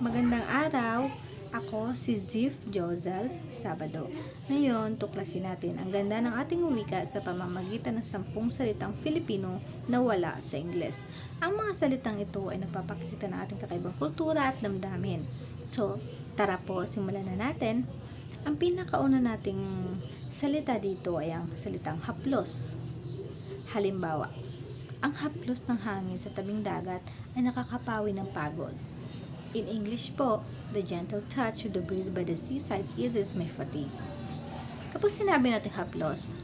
Magandang araw! Ako si Zif Jozal Sabado. Ngayon, tuklasin natin ang ganda ng ating wika sa pamamagitan ng sampung salitang Filipino na wala sa Ingles. Ang mga salitang ito ay nagpapakita ng ating kakaibang kultura at damdamin. So, tara po, simulan na natin. Ang pinakauna nating salita dito ay ang salitang haplos. Halimbawa, ang haplos ng hangin sa tabing dagat ay nakakapawi ng pagod. In English po, the gentle touch of the breeze by the seaside eases my fatigue. Kapag sinabi natin haplos,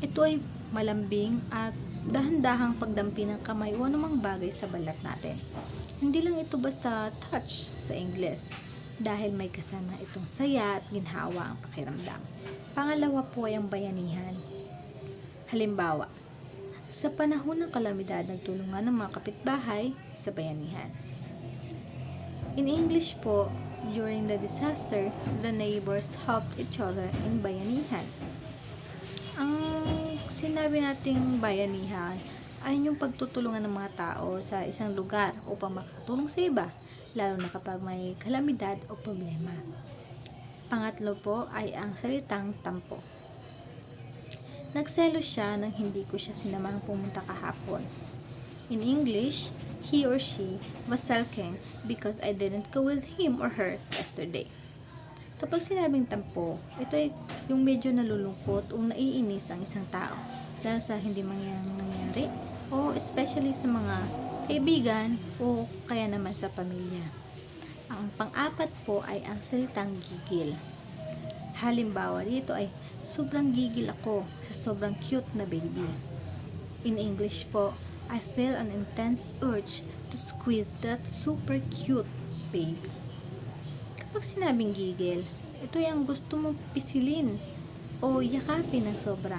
ito ay malambing at dahan-dahang pagdampi ng kamay o anumang bagay sa balat natin. Hindi lang ito basta touch sa Ingles dahil may kasama itong saya at ginhawa ang pakiramdam. Pangalawa po ay ang bayanihan. Halimbawa, sa panahon ng kalamidad, nagtulungan ng mga kapitbahay sa bayanihan. In English po, during the disaster, the neighbors helped each other in bayanihan. Ang sinabi nating bayanihan ay yung pagtutulungan ng mga tao sa isang lugar upang makatulong sa iba, lalo na kapag may kalamidad o problema. Pangatlo po ay ang salitang tampo. Nagselo siya nang hindi ko siya sinamahang pumunta kahapon. In English, he or she was sulking because I didn't go with him or her yesterday. Kapag sinabing tampo, ito ay yung medyo nalulungkot o naiinis ang isang tao dahil sa hindi mangyayang nangyari o especially sa mga kaibigan o kaya naman sa pamilya. Ang pang-apat po ay ang salitang gigil. Halimbawa dito ay sobrang gigil ako sa sobrang cute na baby. In English po, I feel an intense urge to squeeze that super cute babe. Kapag sinabing gigil, ito yung gusto mo pisilin o yakapin ng sobra.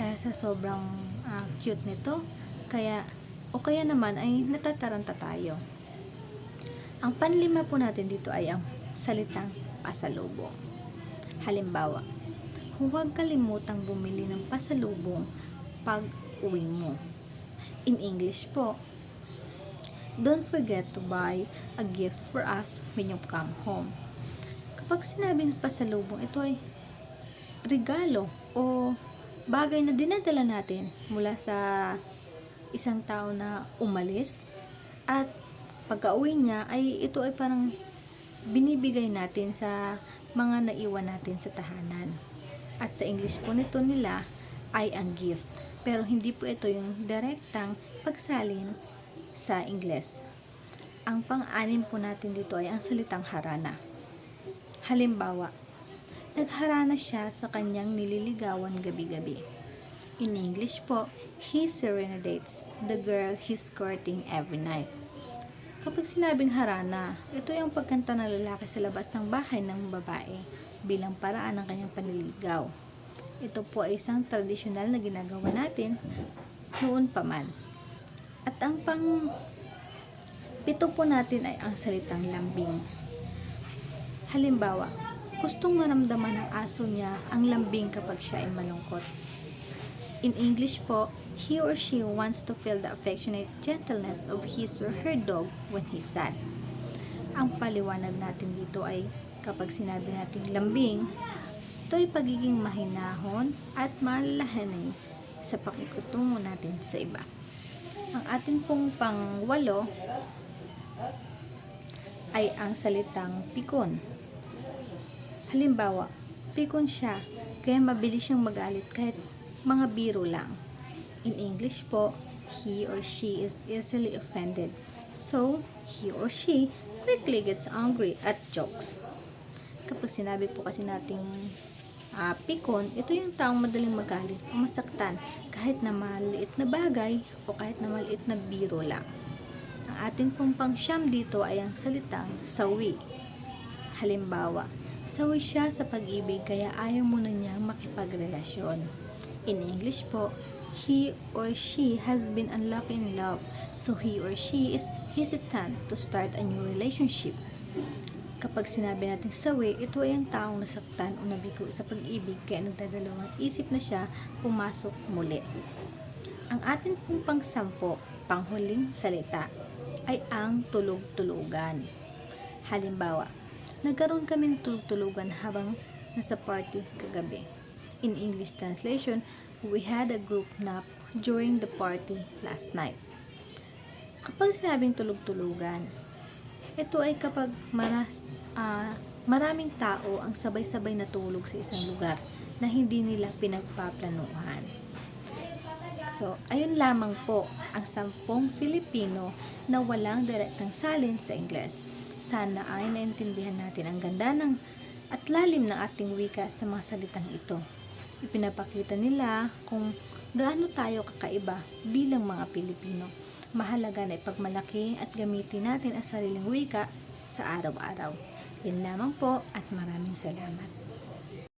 Dahil sa sobrang ah, cute nito, kaya o kaya naman ay natataranta tayo. Ang panlima po natin dito ay ang salitang pasalubong. Halimbawa, huwag kalimutang bumili ng pasalubong pag uwi mo. In English po, don't forget to buy a gift for us when you come home. Kapag sinabing pasalubong, ito ay regalo o bagay na dinadala natin mula sa isang tao na umalis at pagka-uwi niya ay ito ay parang binibigay natin sa mga naiwan natin sa tahanan. At sa English po nito nila ay ang gift. Pero hindi po ito yung direktang pagsalin sa Ingles. Ang pang-anim po natin dito ay ang salitang harana. Halimbawa, nagharana siya sa kanyang nililigawan gabi-gabi. In English po, he serenades the girl he's courting every night. Kapag sinabing harana, ito yung pagkanta ng lalaki sa labas ng bahay ng babae bilang paraan ng kanyang panliligaw. Ito po ay isang tradisyonal na ginagawa natin noon pa man. At ang pang pito po natin ay ang salitang lambing. Halimbawa, gustong maramdaman ng aso niya ang lambing kapag siya ay malungkot. In English po, he or she wants to feel the affectionate gentleness of his or her dog when he's sad. Ang paliwanag natin dito ay kapag sinabi nating lambing, ito ay pagiging mahinahon at malalahanin sa pakikutungo natin sa iba. Ang ating pong pangwalo ay ang salitang pikon. Halimbawa, pikon siya, kaya mabilis siyang magalit kahit mga biro lang. In English po, he or she is easily offended. So, he or she quickly gets angry at jokes. Kapag sinabi po kasi nating ah, pikon, ito yung taong madaling magalit o masaktan kahit na maliit na bagay o kahit na maliit na biro lang. Ang ating pong pangsyam dito ay ang salitang sawi. Halimbawa, sawi siya sa pag-ibig kaya ayaw mo na niyang makipagrelasyon. In English po, he or she has been unlucky in love, so he or she is hesitant to start a new relationship. Kapag sinabi natin sawi, ito ay ang taong nasaktan o nabigo sa pag-ibig kaya nagdadalawang isip na siya pumasok muli. Ang atin pong pangsampo, panghuling salita, ay ang tulog-tulugan. Halimbawa, nagkaroon kami ng tulog-tulugan habang nasa party kagabi. In English translation, we had a group nap during the party last night. Kapag sinabing tulog-tulugan, ito ay kapag maras, ah, maraming tao ang sabay-sabay natulog sa isang lugar na hindi nila pinagpaplanuhan. So, ayun lamang po ang sampung Filipino na walang direktang salin sa Ingles. Sana ay naintindihan natin ang ganda ng at lalim ng ating wika sa mga salitang ito. Ipinapakita nila kung gaano tayo kakaiba bilang mga Pilipino. Mahalaga na ipagmalaki at gamitin natin ang sariling wika sa araw-araw. Yan lamang po at maraming salamat.